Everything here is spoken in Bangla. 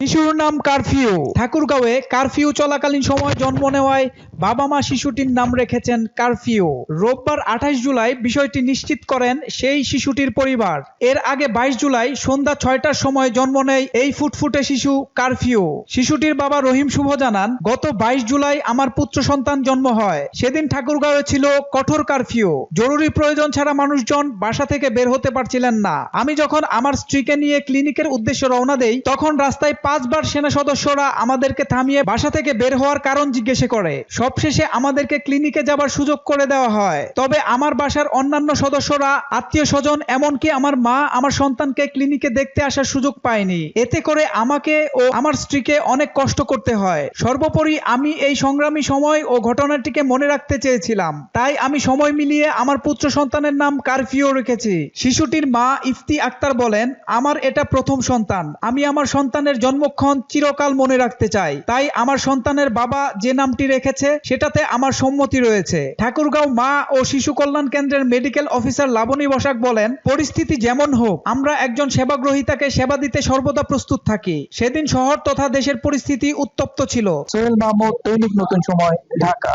শিশুর নাম কারফিউ। ঠাকুরগাঁওয়ে কারফিউ চলাকালীন সময় জন্ম নেওয়ায় বাবা মা শিশুটির নাম রেখেছেন কারফিউ। রোববার আঠাশ জুলাই বিষয়টি নিশ্চিত করেন সেই শিশুটির পরিবার। এর আগে বাইশ জুলাই সন্ধ্যা ছয়টার সময় জন্ম নেয় এই ফুটফুটে শিশু কারফিউ। শিশুটির বাবা রহিম শুভ জানান, গত বাইশ জুলাই আমার পুত্র সন্তান জন্ম হয়। সেদিন ঠাকুরগাঁওয়ে ছিল কঠোর কারফিউ। জরুরি প্রয়োজন ছাড়া মানুষজন বাসা থেকে বের হতে পারছিলেন না। আমি যখন আমার স্ত্রীকে নিয়ে ক্লিনিকের উদ্দেশ্যে রওনা দেই, তখন রাস্তায় পাঁচবার সেনা সদস্যরা আমাদেরকে থামিয়ে বাসা থেকে বের হওয়ার কারণ জিজ্ঞেস করে। সবশেষে আমাদেরকে ক্লিনিকে যাবার সুযোগ করে দেওয়া হয়। তবে আমার বাসার অন্যান্য সদস্যরা, আত্মীয় স্বজন, এমনকি আমার মা, আমার সন্তানকে ক্লিনিকে দেখতে আসার সুযোগ পায়নি। এতে করে আমাকে ও আমার স্ত্রীকে অনেক কষ্ট করতে হয়। সর্বোপরি আমি এই সংগ্রামী সময় ও ঘটনাটিকে মনে রাখতে চেয়েছিলাম। তাই আমি সময় মিলিয়ে আমার পুত্র সন্তানের নাম কারফিউ রেখেছি। শিশুটির মা ইফতি আক্তার বলেন, আমার এটা প্রথম সন্তান। আমি আমার সন্তানের জন্মক্ষণ চিরকাল মনে রাখতে চাই। তাই আমার সন্তানের বাবা যে নামটি রেখেছে, সেটাতে আমার সম্মতি রয়েছে। ঠাকুরগাঁও মা ও শিশু কল্যাণ কেন্দ্রের মেডিকেল অফিসার লাবণী বসাক বলেন, পরিস্থিতি যেমন হোক, আমরা একজন সেবাগ্রহীতাকে সেবা দিতে সর্বদা প্রস্তুত থাকি। সেদিন শহর তথা দেশের পরিস্থিতি উত্তপ্ত ছিল। সোহেল মাহমুদ, দৈনিক নতুন সময়, ঢাকা।